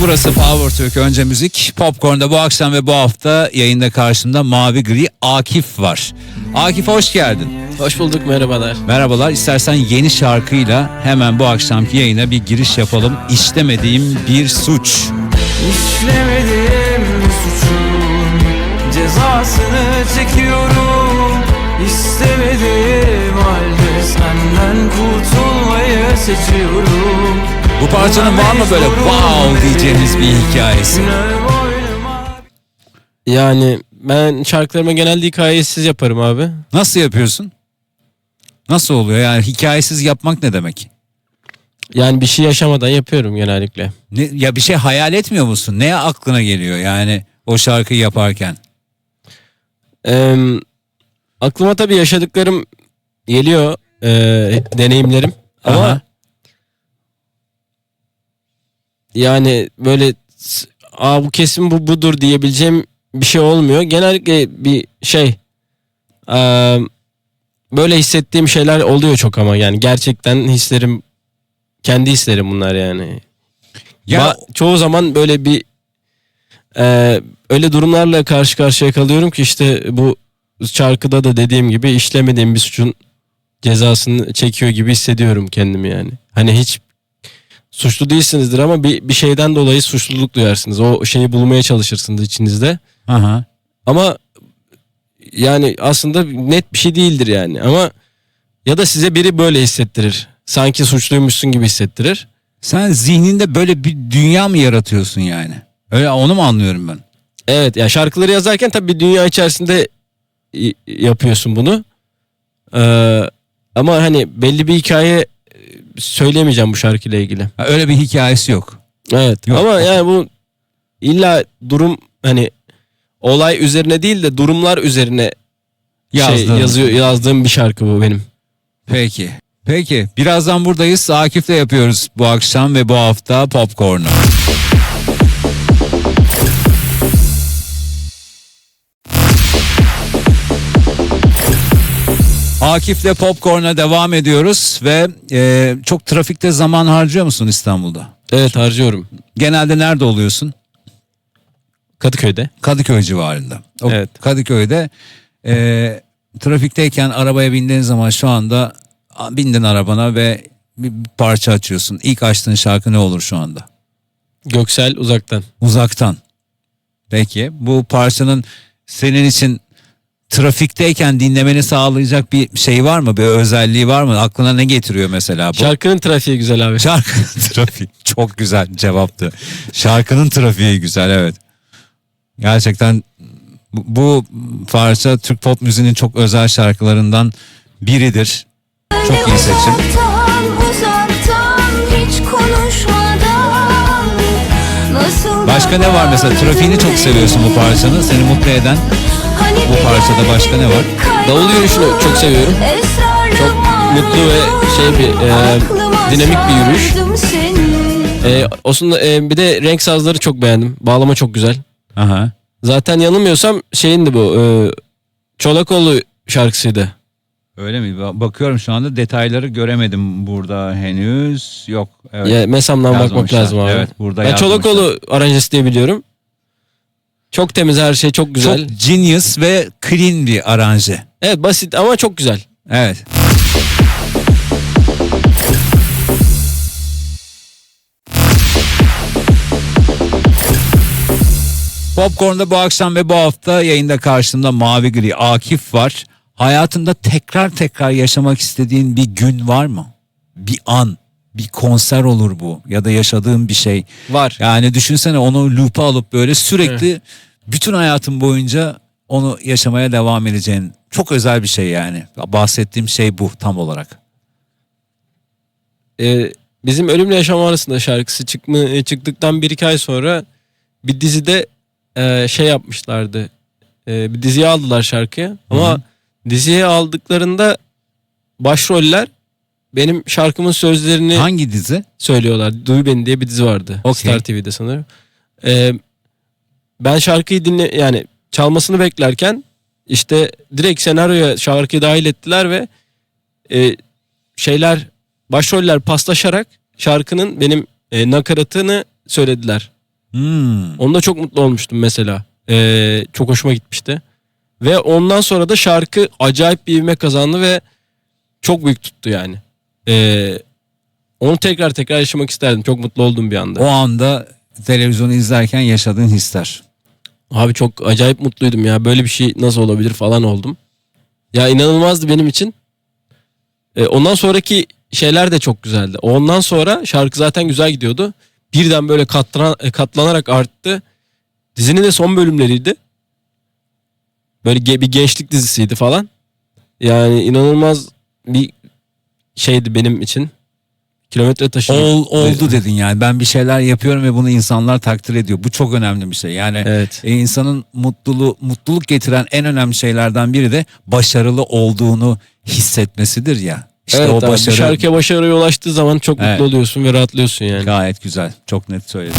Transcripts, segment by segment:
Burası Power Türk Önce Müzik. Popcorn'da bu akşam ve bu hafta yayında karşımda Mavi Gri Akif var. Akif hoş geldin. Hoş bulduk merhabalar. Merhabalar. İstersen yeni şarkıyla hemen bu akşamki yayına bir giriş yapalım. İşlemediğim bir suç. İşlemediğim suçun cezasını çekiyorum İstemediğim halde senden kurtulmayı seçiyorum Bu parçanın var mı böyle wow diyeceğiniz bir hikayesi? Yani ben şarkılarıma genelde hikayesiz yaparım abi. Nasıl yapıyorsun? Nasıl oluyor? Yani hikayesiz yapmak ne demek? Yani bir şey yaşamadan yapıyorum genellikle. Ne, ya bir şey hayal etmiyor musun? Ne aklına geliyor yani o şarkıyı yaparken? Ee, aklıma tabii yaşadıklarım geliyor, ee, deneyimlerim. Ama Aha. Yani böyle Aa, bu kesin bu budur diyebileceğim bir şey olmuyor. Genellikle bir şey ee, böyle hissettiğim şeyler oluyor çok ama yani gerçekten hislerim kendi hislerim bunlar yani. Ya Ba- çoğu zaman böyle bir e, öyle durumlarla karşı karşıya kalıyorum ki işte bu şarkıda da dediğim gibi işlemediğim bir suçun cezasını çekiyor gibi hissediyorum kendimi yani. Hani hiç suçlu değilsinizdir ama bir, bir şeyden dolayı suçluluk duyarsınız. O şeyi bulmaya çalışırsınız içinizde. Aha. Ama yani aslında net bir şey değildir yani. Ama ya da size biri böyle hissettirir. Sanki suçluymuşsun gibi hissettirir. Sen zihninde böyle bir dünya mı yaratıyorsun yani? Öyle onu mu anlıyorum ben? Evet ya şarkıları yazarken tabii bir dünya içerisinde yapıyorsun bunu. Ee, ama hani belli bir hikaye söyleyemeyeceğim bu şarkıyla ilgili. Ha, öyle bir hikayesi yok. Evet Yok. ama yani bu illa durum hani olay üzerine değil de durumlar üzerine şey Yazdığın. yazıyor yazdığım bir şarkı bu benim. Peki. Peki. Birazdan buradayız. Akif'le yapıyoruz bu akşam ve bu hafta Popcorn'u. Akif'le Popcorn'a devam ediyoruz ve e, çok trafikte zaman harcıyor musun İstanbul'da? Evet harcıyorum. Genelde nerede oluyorsun? Kadıköy'de. Kadıköy civarında. O Evet. Kadıköy'de e, trafikteyken arabaya bindiğin zaman şu anda a, bindin arabana ve bir bir parça açıyorsun. İlk açtığın şarkı ne olur şu anda? Göksel uzaktan. Uzaktan. Peki bu parçanın senin için trafikteyken dinlemeni sağlayacak bir şey var mı? Bir özelliği var mı? Aklına ne getiriyor mesela bu? Şarkının trafiği güzel abi. Şarkının trafiği çok güzel cevaptı. Şarkının trafiği güzel evet. Gerçekten bu, bu parça Türk pop müziğinin çok özel şarkılarından biridir. Çok iyi seçim. Uzaktan, uzaktan, hiç konuşmadan Nasıl Başka ne var mesela? Trafiğini çok seviyorsun bu parçanın. Seni mutlu eden bu parçada başka ne var? Davul yürüyüşünü çok seviyorum. Çok mutlu ve şey bir, e, dinamik bir yürüyüş. Ee, Osman e, bir de renk sazları çok beğendim. Bağlama çok güzel. Aha. Zaten yanılmıyorsam şeyindi bu. E, Çolakoğlu şarkısıydı. Öyle mi? Ba- Bakıyorum şu anda detayları göremedim burada henüz. Yok. Evet. Ya, Mesam'dan bakmak lazım abi. Evet, burada ben. Çolakoğlu aranjesi diye biliyorum. Çok temiz her şey çok güzel. Çok genius ve clean bir aranje. Evet basit ama çok güzel. Evet. Popcorn'da bu akşam ve bu hafta yayında karşımda Mavi Gri Akif var. Hayatında tekrar tekrar yaşamak istediğin bir gün var mı? Bir an, bir konser olur bu ya da yaşadığın bir şey. Var. Yani düşünsene onu loop'a alıp böyle sürekli bütün hayatın boyunca onu yaşamaya devam edeceğin çok özel bir şey yani. Bahsettiğim şey bu tam olarak. Ee, bizim Ölümle Yaşam arasında şarkısı çıkma, çıktıktan bir iki ay sonra bir dizide e, şey yapmışlardı. E, bir diziye aldılar şarkıyı. Ama diziye aldıklarında başroller benim şarkımın sözlerini Hangi dizi? söylüyorlar. Duy Beni diye bir dizi vardı. Okey. Star TV'de sanırım. Ee, ben şarkıyı dinle yani çalmasını beklerken işte direkt senaryoya şarkıyı dahil ettiler ve e, şeyler başroller paslaşarak şarkının benim e, nakaratını söylediler. Hmm. Onda çok mutlu olmuştum mesela. Ee, çok hoşuma gitmişti. Ve ondan sonra da şarkı acayip bir ivme kazandı ve çok büyük tuttu yani. Ee, onu tekrar tekrar yaşamak isterdim. Çok mutlu oldum bir anda. O anda televizyonu izlerken yaşadığın hisler. Abi çok acayip mutluydum ya. Böyle bir şey nasıl olabilir falan oldum. Ya inanılmazdı benim için. Ee, ondan sonraki şeyler de çok güzeldi. Ondan sonra şarkı zaten güzel gidiyordu. Birden böyle katlan, e, katlanarak arttı. Dizinin de son bölümleriydi. Böyle bir gençlik dizisiydi falan. Yani inanılmaz bir şeydi benim için. Kilometre taşı. Ol, oldu dedin yani. Ben bir şeyler yapıyorum ve bunu insanlar takdir ediyor. Bu çok önemli bir şey. Yani Evet. e, insanın mutluluğu mutluluk getiren en önemli şeylerden biri de başarılı olduğunu hissetmesidir ya. İşte evet o abi, başarı şarkıya başarıya ulaştığı zaman çok Evet. mutlu oluyorsun ve rahatlıyorsun yani. gayet güzel. Çok net söyledin.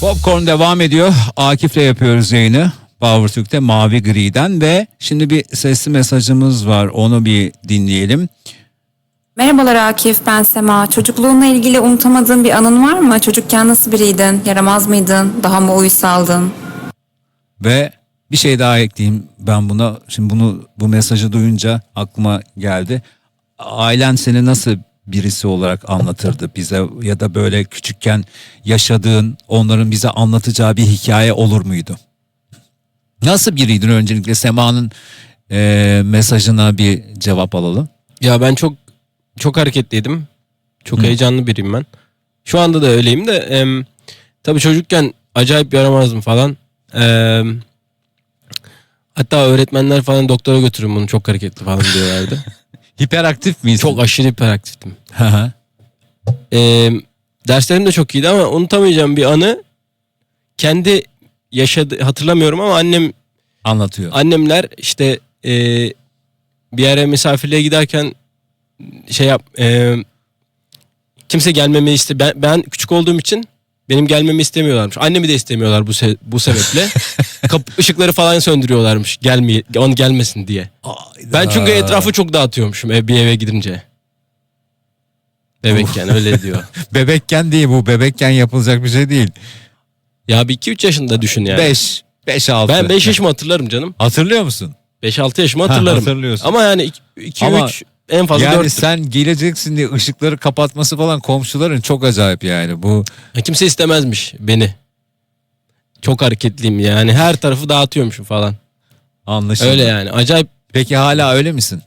Popcorn devam ediyor. Akif'le yapıyoruz yayını. Power Türk'te Mavi Gri'den ve şimdi bir sesli mesajımız var. Onu bir dinleyelim. Merhabalar Akif, ben Sema. Çocukluğunla ilgili unutamadığın bir anın var mı? Çocukken nasıl biriydin? Yaramaz mıydın? Daha mı uysaldın? Ve bir şey daha ekleyeyim ben buna. Şimdi bunu bu mesajı duyunca aklıma geldi. Ailen seni nasıl birisi olarak anlatırdı bize ya da böyle küçükken yaşadığın onların bize anlatacağı bir hikaye olur muydu? Nasıl biriydin öncelikle Sema'nın eee, mesajına bir cevap alalım. Ya ben çok çok hareketliydim. Çok heyecanlı biriyim ben. Şu anda da öyleyim de em, tabii çocukken acayip yaramazdım falan. Em, hatta öğretmenler falan doktora götürün bunu çok hareketli falan diyorlardı. Hiperaktif miyiz? çok aşırı hiperaktiftim. Hı hı. Em, derslerim de çok iyiydi ama unutamayacağım bir anı kendi yaşadı hatırlamıyorum ama annem Anlatıyor. annemler işte e, bir yere misafirliğe giderken şey yap e, kimse gelmemi iste ben, ben küçük olduğum için benim gelmemi istemiyorlarmış. Annemi de istemiyorlar bu se- bu sebeple. Kapı ışıkları falan söndürüyorlarmış. Gelmeye on gelmesin diye. Ben çünkü etrafı çok dağıtıyormuşum ev, bir eve gidince. Bebekken öyle diyor. Bebekken değil bu. Bebekken yapılacak bir şey değil. Ya bir 2-3 yaşında düşün yani. 5 5 6. Ben 5 yaşımı hatırlarım canım. Hatırlıyor musun? 5-6 yaşımı Ha, hatırlarım. hatırlıyorsun. Ama yani 2-3 Ama en fazla yani 4. sen geleceksin diye ışıkları kapatması falan komşuların çok acayip yani. Bu Kimse istemezmiş beni. Çok hareketliyim yani. Her tarafı dağıtıyormuşum falan. anlaşıldı. Öyle yani. Acayip. Peki hala öyle misin?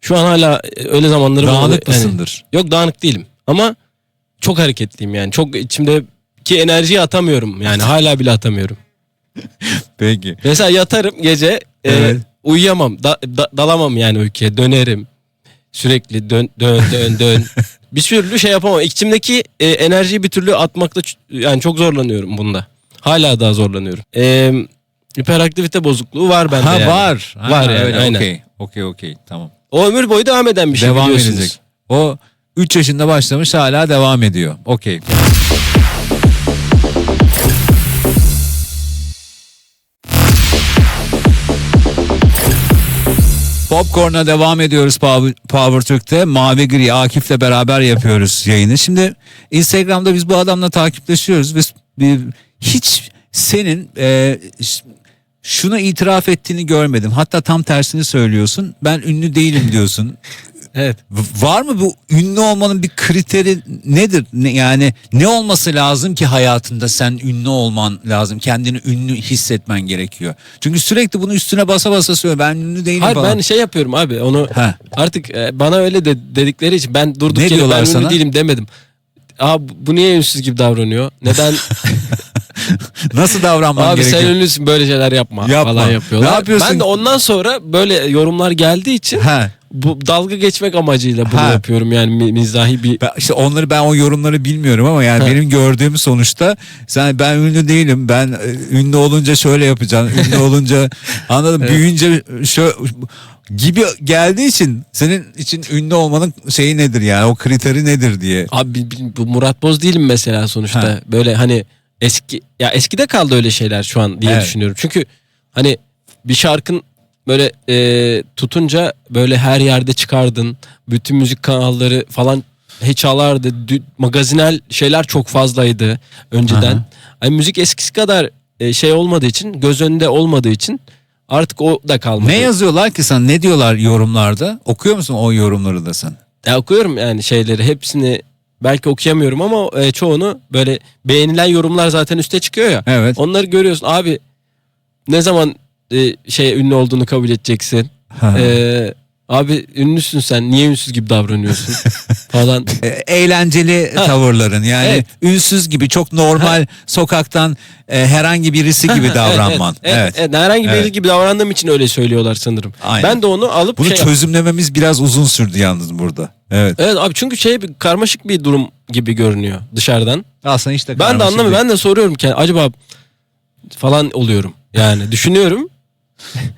Şu an hala öyle zamanlarım. Dağınık Yani- mısındır? yok dağınık değilim. Ama çok hareketliyim yani. Çok içimdeki enerjiyi atamıyorum. Yani hala bile atamıyorum. Peki. Mesela yatarım gece. e, Evet. uyuyamam. Da- da- dalamam yani uykuya. Dönerim. Sürekli dön dön dön dön. bir türlü şey yapamam. İçimdeki e, enerjiyi bir türlü atmakta yani çok zorlanıyorum bunda. Hala daha zorlanıyorum. E, hiperaktivite bozukluğu var bende ha yani. var. Ha, Var yani, öyle. aynen. Okey. Okey okey. Tamam. O ömür boyu devam eden bir şey devam biliyorsunuz. edecek. O 3 yaşında başlamış hala devam ediyor. Okey. Popcorn'a devam ediyoruz Power, Power Türk'te. Mavi Gri Akif'le beraber yapıyoruz yayını. Şimdi Instagram'da biz bu adamla takipleşiyoruz ve bir, hiç senin e, ş- şunu itiraf ettiğini görmedim. Hatta tam tersini söylüyorsun. Ben ünlü değilim diyorsun. Evet. Var mı bu ünlü olmanın bir kriteri nedir? Ne, yani ne olması lazım ki hayatında sen ünlü olman lazım. Kendini ünlü hissetmen gerekiyor. Çünkü sürekli bunu üstüne basa basa söylüyor. Ben ünlü değilim Hayır falan. ben şey yapıyorum abi onu Ha. artık e, bana öyle de dedikleri için ben durduk Ne yere ben ünlü sana? değilim demedim. Aa bu niye ünsüz gibi davranıyor? Neden? Nasıl davranman abi gerekiyor? sen ünlüsün böyle şeyler yapma, Yapma. falan yapıyorlar. Ne yapıyorsun? Ben de ondan sonra böyle yorumlar geldiği için Ha. bu dalga geçmek amacıyla bunu Ha. yapıyorum yani mi- mizahi bir Ben, işte onları ben o yorumları bilmiyorum ama yani benim gördüğüm sonuçta sen ben ünlü değilim. Ben e, ünlü olunca şöyle yapacağım. Ünlü olunca anladım. Büyüyünce şöyle gibi geldiği için senin için ünlü olmanın şeyi nedir yani o kriteri nedir diye. Abi bi- bi- bu Murat Boz değilim mesela sonuçta. Ha. Böyle hani eski ya eskide kaldı öyle şeyler şu an diye Evet. düşünüyorum. Çünkü hani bir şarkın böyle e, tutunca böyle her yerde çıkardın. Bütün müzik kanalları falan he çalardı. Dü- magazinel şeyler çok fazlaydı önceden. Aha. Hani müzik eskisi kadar e, şey olmadığı için, göz önünde olmadığı için artık o da kalmadı. Ne yazıyorlar ki sana? Ne diyorlar yorumlarda? Okuyor musun o yorumları da sen? Ya okuyorum yani şeyleri hepsini belki okuyamıyorum ama e, çoğunu böyle beğenilen yorumlar zaten üste çıkıyor ya. Evet. Onları görüyorsun abi ne zaman e, şey ünlü olduğunu kabul edeceksin. Ha. E, abi ünlüsün sen niye ünsüz gibi davranıyorsun falan. E, eğlenceli Ha. tavırların yani Evet. ünsüz gibi çok normal sokaktan e, herhangi birisi gibi davranman. Evet, evet. evet, herhangi biri Evet. gibi davrandığım için öyle söylüyorlar sanırım. Aynen. Ben de onu alıp Bunu şey çözümlememiz biraz uzun sürdü yalnız burada. Evet. Evet abi çünkü şey bir karmaşık bir durum gibi görünüyor dışarıdan. Aslında işte Ben de anlamıyorum. Ben de soruyorum ki acaba falan oluyorum. Yani düşünüyorum.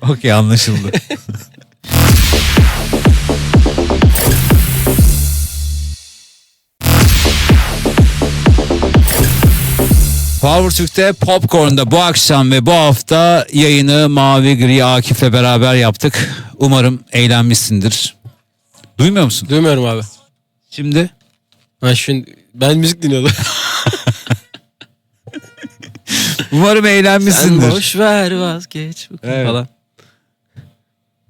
Okey anlaşıldı. Power Türk'te Popcorn'da bu akşam ve bu hafta yayını Mavi Gri Akif'le beraber yaptık. Umarım eğlenmişsindir. Duymuyor musun? Duymuyorum abi. Şimdi Ha şimdi ben müzik dinliyordum. umarım Sen eğlenmişsindir. boş ver vazgeç bu Evet. falan.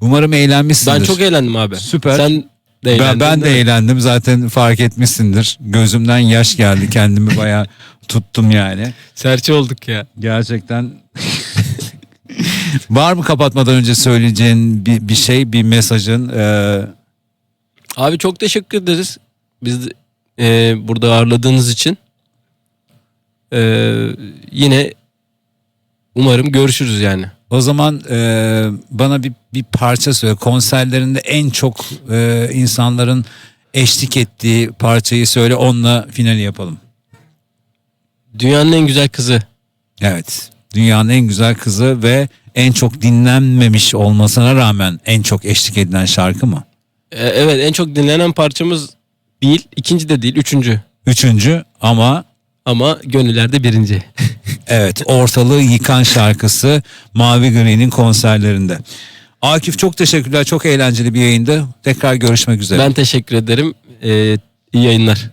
Umarım eğlenmişsindir. Ben çok eğlendim abi. Süper. Sen de eğlendin. Ben, ben de eğlendim zaten fark etmişsindir. Gözümden yaş geldi kendimi bayağı tuttum yani. Serçe olduk ya. Gerçekten. Var mı kapatmadan önce söyleyeceğin bir, bir şey, bir mesajın? Ee, Abi çok teşekkür ederiz. Biz de, e, burada ağırladığınız için. E, yine umarım görüşürüz yani. O zaman e, bana bir, bir parça söyle. Konserlerinde en çok e, insanların eşlik ettiği parçayı söyle. Onunla finali yapalım. Dünyanın en güzel kızı. Evet. Dünyanın en güzel kızı ve en çok dinlenmemiş olmasına rağmen en çok eşlik edilen şarkı mı? E, evet en çok dinlenen parçamız değil. ikinci de değil. Üçüncü. Üçüncü ama Ama gönüllerde birinci. evet ortalığı yıkan şarkısı Mavi Gri'nin konserlerinde. Akif çok teşekkürler. Çok eğlenceli bir yayında. Tekrar görüşmek üzere. ben teşekkür ederim. E, iyi yayınlar.